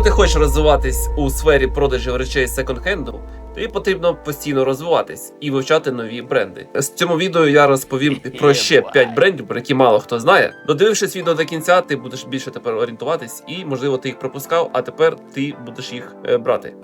Якщо ти хочеш розвиватись у сфері продажів речей секонд-хенду, тобі потрібно постійно розвиватись і вивчати нові бренди. В цьому відео я розповім про ще 5 брендів, про які мало хто знає. Додивившись відео до кінця, ти будеш більше тепер орієнтуватись, і можливо ти їх пропускав, а тепер ти будеш їх е, брати.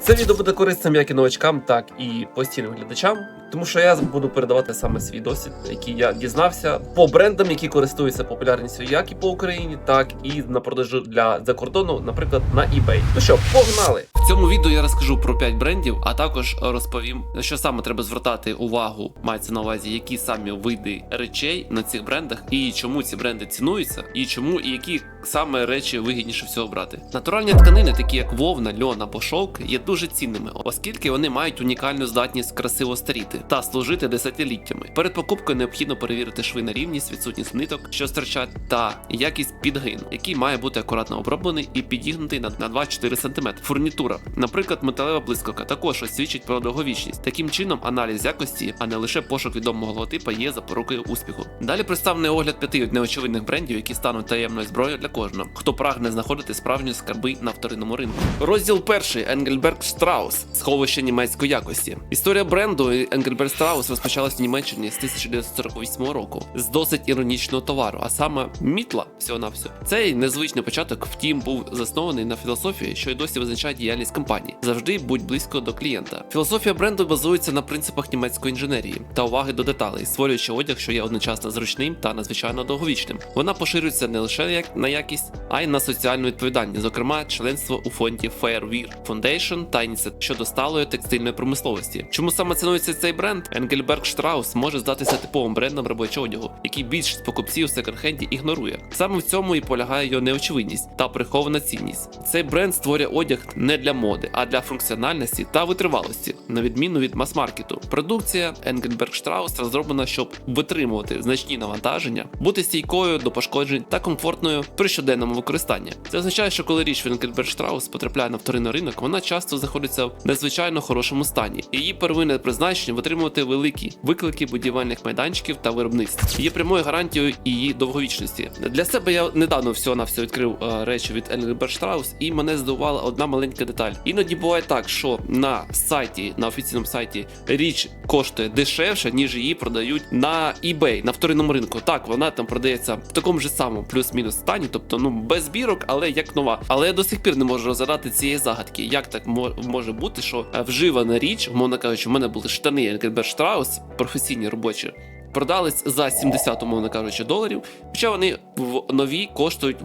Це відео буде корисним як і новачкам, так і постійним глядачам, тому що я буду передавати саме свій досвід, який я дізнався по брендам, які користуються популярністю як і по Україні, так і на продажу для закордону, наприклад, на eBay. Ну що, погнали! В цьому відео я розкажу про 5 брендів, а також розповім, на що саме треба звертати увагу, мається на увазі, які самі види речей на цих брендах, і чому ці бренди цінуються, і чому і які саме речі вигідніше всього брати. Натуральні тканини, такі як вовна, льон або шовк, є дуже цінними, оскільки вони мають унікальну здатність красиво старіти та служити десятиліттями. Перед покупкою необхідно перевірити шви на рівність, відсутність ниток, що стирчать, та якість підгину, який має бути акуратно оброблений і підігнутий на, на 2-4 см. Фурнітура, наприклад, металева блискавка, також свідчить про довговічність. Таким чином, аналіз якості, а не лише пошук відомого логотипа, є запорукою успіху. Далі представлений огляд п'яти неочевидних брендів, які стануть таємною зброєю для кожного, хто прагне знаходити справжні скарби на вторинному ринку. Розділ перший Енгельберг Страус, сховище німецької якості. Історія бренду Енгельберг Страус розпочалась в Німеччині з 1948 року з досить іронічного товару, а саме мітла всього на все. Цей незвичний початок, втім, був заснований на філософії, що й досі визначає діяльність компанії. Завжди будь близько до клієнта. Філософія бренду базується на принципах німецької інженерії та уваги до деталей, створюючи одяг, що є одночасно зручним та надзвичайно довговічним. Вона поширюється не лише як на якість, а й на соціальну відповідальність, зокрема членство у фонді Fairwear Foundation та ініціатив щодо сталої текстильної промисловості. Чому саме цінується цей бренд? Енгельберг Штраус може здатися типовим брендом робочого одягу, який більшість покупців секонд-хенді ігнорує. Саме в цьому і полягає його неочевидність та прихована цінність. Цей бренд створює одяг не для моди, а для функціональності та витривалості, на відміну від мас-маркету. Продукція Енгельберг Штраус розроблена, щоб витримувати значні навантаження, бути стійкою до пошкоджень та комфортною при щоденному використанні. Це означає, що коли річ Енгельберг Штраус потрапляє на вторинний ринок, вона часто знаходиться в надзвичайно хорошому стані. Її первинне призначення витримувати великі виклики будівельних майданчиків та виробництв. Є прямою гарантією її довговічності. Для себе я недавно всього на все відкрив е, речі від Енгельберг Штраус, і мене здивувала одна маленька деталь. Іноді буває так, що на сайті, на офіційному сайті, річ коштує дешевше, ніж її продають на eBay, на вторинному ринку. Так, вона там продається в такому ж самому плюс-мінус стані, тобто ну без бірок, але як нова. Але я до сих пір не можу розгадати цієї загадки. Як так може бути, що е, вживана річ, умовно кажучи, в мене були штани Енгельберг Штраус, професійні робочі. Продались за 70, умовно кажучи, доларів, хоча вони в нові коштують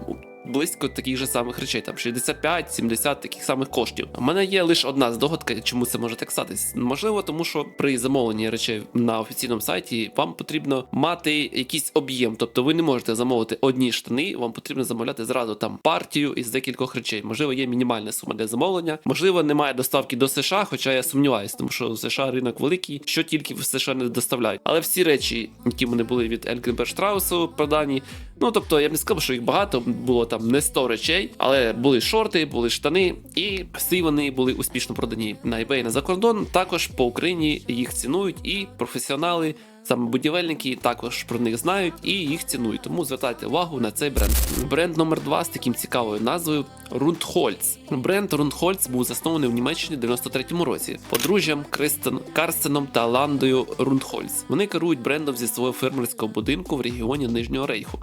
близько таких же самих речей, там 65-70 таких самих коштів. У мене є лише одна здогадка, чому це може так статись. Можливо, тому що при замовленні речей на офіційному сайті вам потрібно мати якийсь об'єм, тобто ви не можете замовити одні штани, вам потрібно замовляти зразу там партію із декількох речей. Можливо, є мінімальна сума для замовлення. Можливо, немає доставки до США, хоча я сумніваюся, тому що в США ринок великий, що тільки в США не доставляють. Але всі речі, які в були від Енгельберг Штраусу продані, ну тобто я б не сказав, що їх багато було там не 100 речей, але були шорти, були штани, і всі вони були успішно продані на eBay на закордон. Також по Україні їх цінують і професіонали. Саме будівельники також про них знають і їх цінують, тому звертайте увагу на цей бренд. Бренд номер 2 з таким цікавою назвою Rundholz. Бренд Rundholz був заснований в Німеччині в 93-му році подружжям Кристен Карстеном та Ландою Rundholz. Вони керують брендом зі свого фермерського будинку в регіоні Нижнього Рейху.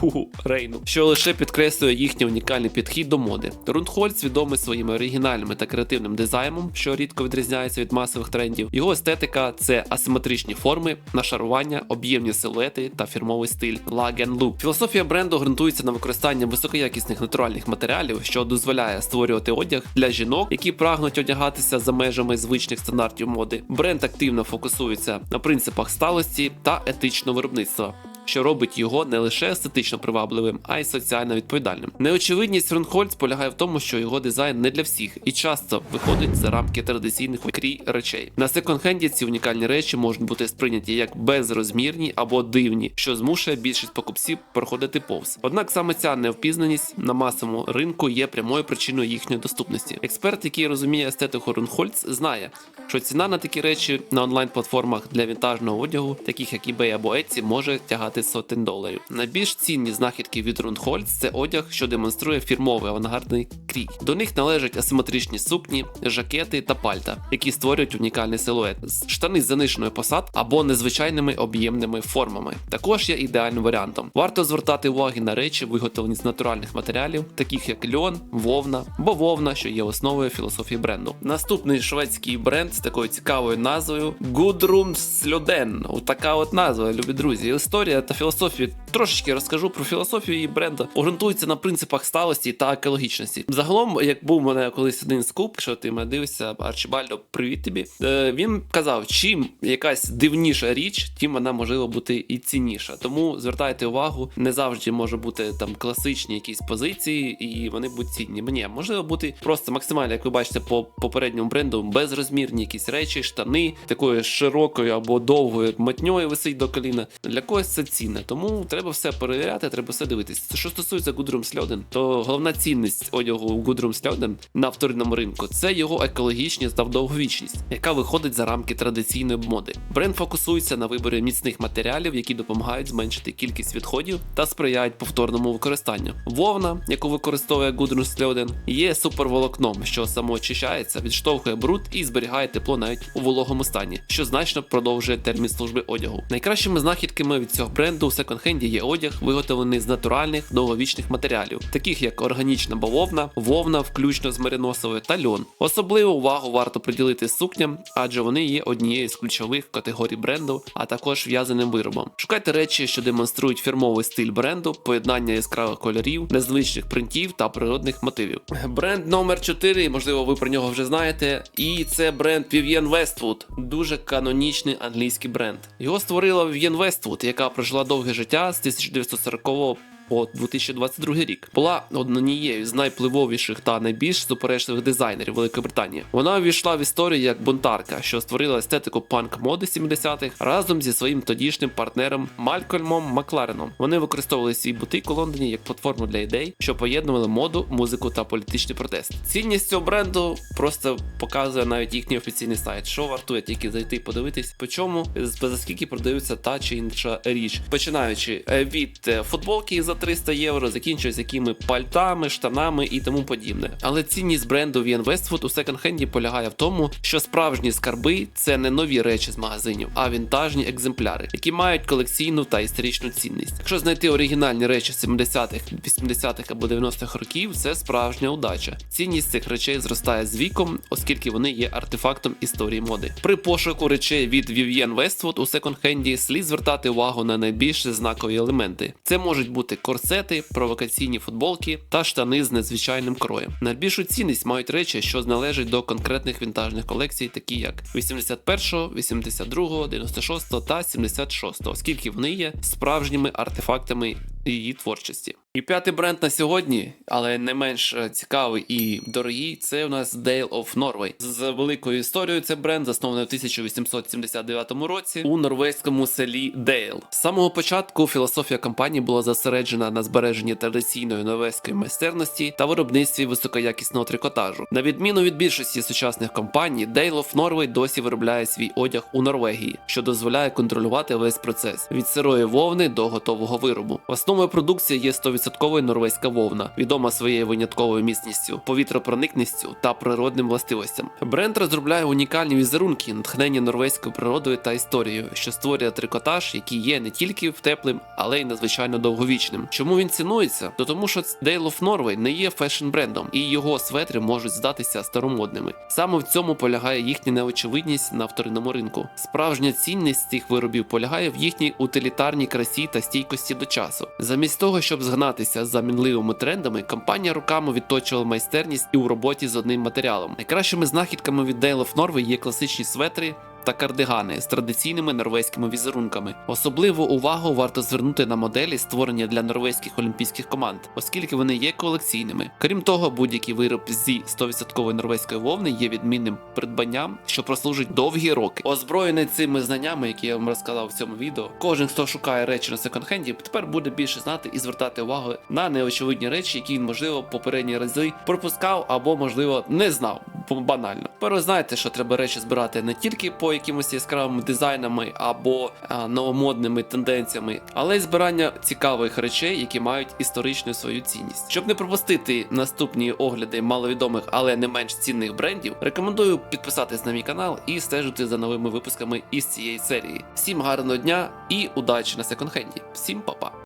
Ху, Рейну, що лише підкреслює їхній унікальний підхід до моди. Рундхольц відомий своїми оригінальними та креативним дизайном, що рідко відрізняється від масових трендів. Його естетика це асиметричні форми, нашарування, об'ємні силуети та фірмовий стиль and Look. Філософія бренду ґрунтується на використанні високоякісних натуральних матеріалів, що дозволяє створювати одяг для жінок, які прагнуть одягатися за межами звичних стандартів моди. Бренд активно фокусується на принципах сталості та етичного виробництва що робить його не лише естетично привабливим, а й соціально відповідальним. Неочевидність Рунхольц полягає в тому, що його дизайн не для всіх і часто виходить за рамки традиційних крій речей. На секонд-хенді ці унікальні речі можуть бути сприйняті як безрозмірні або дивні, що змушує більшість покупців проходити повз. Однак саме ця невпізнаність на масовому ринку є прямою причиною їхньої доступності. Експерт, який розуміє естетику Рунхольц, знає, що ціна на такі речі на онлайн-платформах для вінтажного одягу, таких як eBay або Etsy, може тягати вартувати сотень доларів. Найбільш цінні знахідки від Рунхольц це одяг, що демонструє фірмовий авангардний крій. До них належать асиметричні сукні, жакети та пальта, які створюють унікальний силует. З- Штани з заниженою посад або незвичайними об'ємними формами. Також є ідеальним варіантом. Варто звертати уваги на речі, виготовлені з натуральних матеріалів, таких як льон, вовна, бо що є основою філософії бренду. Наступний шведський бренд з такою цікавою назвою Gudrun Slöden. Така от назва, любі друзі. Історія та філософія. Трошечки розкажу про філософію її бренду. Орієнтується на принципах сталості та екологічності. Загалом, як був мене колись один скуп, що ти мене дивишся, Арчибальдо, привіт тобі. Е, він казав, чим якась дивніша річ, тим вона може бути і цінніша. Тому звертайте увагу, не завжди може бути там класичні якісь позиції, і вони будуть цінні. Ні, може бути просто максимально, як ви бачите, по попередньому бренду, безрозмірні якісь речі, штани такою широкою або довгою матньою висить до коліна. Для когось це цінне, тому треба все перевіряти, треба все дивитися. Що стосується Gudrun Slöden, то головна цінність одягу Gudrun Slöden на вторинному ринку це його екологічність та довговічність, яка виходить за рамки традиційної моди. Бренд фокусується на виборі міцних матеріалів, які допомагають зменшити кількість відходів та сприяють повторному використанню. Вовна, яку використовує Gudrun Slöden, є суперволокном, що самоочищається, відштовхує бруд і зберігає тепло навіть у вологому стані, що значно продовжує термін служби одягу. Найкращими знахідками від цього бренду у секонд-хенді є одяг, виготовлений з натуральних довговічних матеріалів, таких як органічна бавовна, вовна, включно з мериносовою та льон. Особливу увагу варто приділити сукням, адже вони є однією з ключових категорій бренду, а також в'язаним виробом. Шукайте речі, що демонструють фірмовий стиль бренду, поєднання яскравих кольорів, незвичних принтів та природних мотивів. Бренд номер 4, можливо, ви про нього вже знаєте. І це бренд Vivienne Westwood, дуже канонічний англійський бренд. Його створила Vivienne Westwood, яка прожила довге життя з 1940 по 2022 рік була однією з найпливовіших та найбільш суперечливих дизайнерів Великої Британії. Вона увійшла в історію як бунтарка, що створила естетику панк моди 70-х разом зі своїм тодішнім партнером Малькольмом Маклареном. Вони використовували свій бутик у Лондоні як платформу для ідей, що поєднували моду, музику та політичний протест. Цінність цього бренду просто показує навіть їхній офіційний сайт, що вартує тільки зайти подивитись, по чому за скільки продаються та чи інша річ, починаючи е, від е, футболки за 300 євро, закінчуючи якими пальтами, штанами і тому подібне. Але цінність бренду Vian Westwood у секонд-хенді полягає в тому, що справжні скарби це не нові речі з магазинів, а вінтажні екземпляри, які мають колекційну та історичну цінність. Якщо знайти оригінальні речі 70-х, 80-х або 90-х років, це справжня удача. Цінність цих речей зростає з віком, оскільки вони є артефактом історії моди. При пошуку речей від Vivienne Westwood у секонд-хенді слід звертати увагу на найбільш знакові елементи. Це можуть бути корсети, провокаційні футболки та штани з незвичайним кроєм. Найбільшу цінність мають речі, що належать до конкретних вінтажних колекцій, такі як 81, 82, 96 та 76, оскільки вони є справжніми артефактами її творчості. І п'ятий бренд на сьогодні, але не менш е, цікавий і дорогий, це у нас Dale of Norway. З великою історією це бренд заснований в 1879 році у норвезькому селі Дейл. З самого початку філософія компанії була зосереджена на збереженні традиційної норвезької майстерності та виробництві високоякісного трикотажу. На відміну від більшості сучасних компаній, Dale of Norway досі виробляє свій одяг у Норвегії, що дозволяє контролювати весь процес від сирої вовни до готового виробу. Основою продукції є 100% норвезька вовна, відома своєю винятковою міцністю, повітропроникністю та природним властивостям. Бренд розробляє унікальні візерунки, натхнені норвезькою природою та історією, що створює трикотаж, який є не тільки теплим, але й надзвичайно довговічним. Чому він цінується? То тому, що Dale of Norway не є фешн-брендом, і його светри можуть здатися старомодними. Саме в цьому полягає їхня неочевидність на вторинному ринку. Справжня цінність цих виробів полягає в їхній утилітарній красі та стійкості до часу. Замість того, щоб згнатися за мінливими трендами, компанія руками відточувала майстерність і у роботі з одним матеріалом. Найкращими знахідками від Dale of Norway є класичні светри. Та кардигани з традиційними норвезькими візерунками. Особливу увагу варто звернути на моделі, створені для норвезьких олімпійських команд, оскільки вони є колекційними. Крім того, будь-який вироб зі 100% норвезької вовни є відмінним придбанням, що прослужить довгі роки. Озброєний цими знаннями, які я вам розказав в цьому відео, кожен, хто шукає речі на секонд-хенді, тепер буде більше знати і звертати увагу на неочевидні речі, які він можливо попередні рази пропускав або можливо не знав. банально. Тепер ви знаєте, що треба речі збирати не тільки по якимось яскравими дизайнами або а, новомодними тенденціями, але й збирання цікавих речей, які мають історичну свою цінність. Щоб не пропустити наступні огляди маловідомих, але не менш цінних брендів, рекомендую підписатись на мій канал і стежити за новими випусками із цієї серії. Всім гарного дня і удачі на секонд-хенді. Всім па-па!